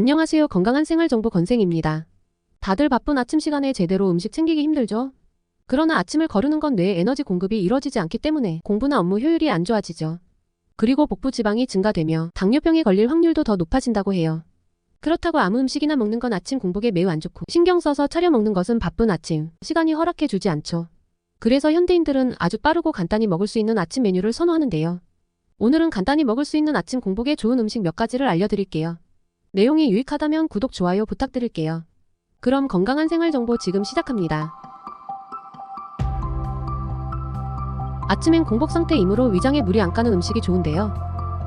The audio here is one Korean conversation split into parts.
안녕하세요. 건강한 생활 정보 건생입니다. 다들 바쁜 아침 시간에 제대로 음식 챙기기 힘들죠? 그러나 아침을 거르는 건 뇌에 에너지 공급이 이루어지지 않기 때문에 공부나 업무 효율이 안 좋아지죠. 그리고 복부 지방이 증가되며 당뇨병에 걸릴 확률도 더 높아진다고 해요. 그렇다고 아무 음식이나 먹는 건 아침 공복에 매우 안 좋고 신경 써서 차려 먹는 것은 바쁜 아침, 시간이 허락해 주지 않죠. 그래서 현대인들은 아주 빠르고 간단히 먹을 수 있는 아침 메뉴를 선호하는데요. 오늘은 간단히 먹을 수 있는 아침 공복에 좋은 음식 몇 가지를 알려드릴게요. 내용이 유익하다면 구독, 좋아요 부탁드릴게요. 그럼 건강한 생활 정보 지금 시작합니다. 아침엔 공복 상태이므로 위장에 물이 안 가는 음식이 좋은데요.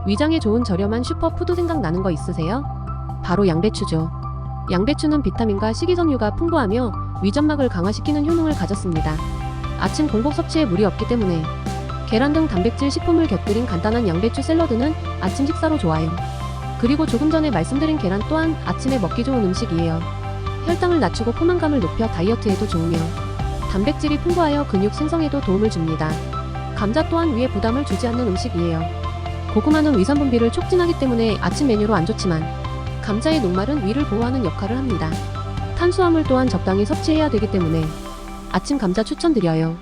위장에 좋은 저렴한 슈퍼푸드 생각나는 거 있으세요? 바로 양배추죠. 양배추는 비타민과 식이섬유가 풍부하며 위점막을 강화시키는 효능을 가졌습니다. 아침 공복 섭취에 물이 없기 때문에 계란 등 단백질 식품을 곁들인 간단한 양배추 샐러드는 아침 식사로 좋아요. 그리고 조금 전에 말씀드린 계란 또한 아침에 먹기 좋은 음식이에요. 혈당을 낮추고 포만감을 높여 다이어트에도 좋으며 단백질이 풍부하여 근육 생성에도 도움을 줍니다. 감자 또한 위에 부담을 주지 않는 음식이에요. 고구마는 위산 분비를 촉진하기 때문에 아침 메뉴로 안 좋지만 감자의 녹말은 위를 보호하는 역할을 합니다. 탄수화물 또한 적당히 섭취해야 되기 때문에 아침 감자 추천드려요.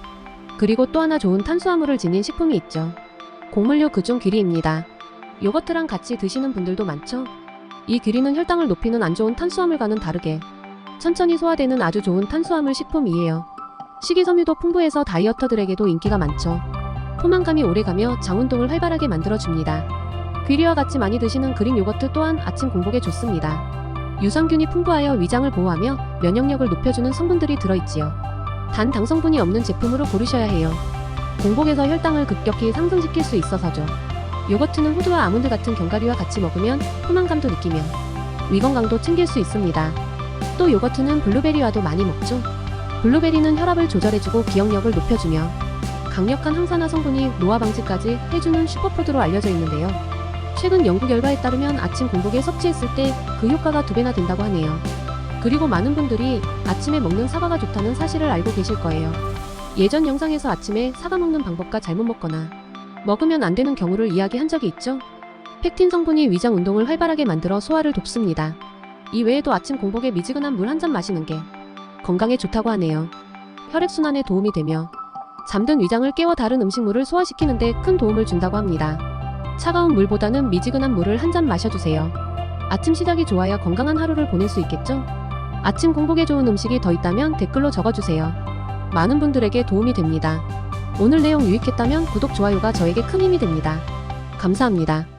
그리고 또 하나 좋은 탄수화물을 지닌 식품이 있죠. 곡물류 그중 귀리입니다. 요거트랑 같이 드시는 분들도 많죠? 이 귀리는 혈당을 높이는 안 좋은 탄수화물과는 다르게 천천히 소화되는 아주 좋은 탄수화물 식품이에요. 식이섬유도 풍부해서 다이어터들에게도 인기가 많죠. 포만감이 오래가며 장운동을 활발하게 만들어줍니다. 귀리와 같이 많이 드시는 그릭 요거트 또한 아침 공복에 좋습니다. 유산균이 풍부하여 위장을 보호하며 면역력을 높여주는 성분들이 들어있지요. 단 당성분이 없는 제품으로 고르셔야 해요. 공복에서 혈당을 급격히 상승시킬 수 있어서죠. 요거트는 호두와 아몬드 같은 견과류와 같이 먹으면 포만감도 느끼며 위 건강도 챙길 수 있습니다. 또 요거트는 블루베리와도 많이 먹죠. 블루베리는 혈압을 조절해주고 기억력을 높여주며 강력한 항산화 성분이 노화 방지까지 해주는 슈퍼푸드로 알려져 있는데요. 최근 연구 결과에 따르면 아침 공복에 섭취했을 때 그 효과가 두 배나 된다고 하네요. 그리고 많은 분들이 아침에 먹는 사과가 좋다는 사실을 알고 계실 거예요. 예전 영상에서 아침에 사과 먹는 방법과 잘못 먹거나 먹으면 안 되는 경우를 이야기한 적이 있죠? 팩틴 성분이 위장 운동을 활발하게 만들어 소화를 돕습니다. 이 외에도 아침 공복에 미지근한 물 한 잔 마시는 게 건강에 좋다고 하네요. 혈액순환에 도움이 되며 잠든 위장을 깨워 다른 음식물을 소화시키는데 큰 도움을 준다고 합니다. 차가운 물보다는 미지근한 물을 한 잔 마셔주세요. 아침 시작이 좋아야 건강한 하루를 보낼 수 있겠죠? 아침 공복에 좋은 음식이 더 있다면 댓글로 적어주세요. 많은 분들에게 도움이 됩니다. 오늘 내용 유익했다면 구독, 좋아요가 저에게 큰 힘이 됩니다. 감사합니다.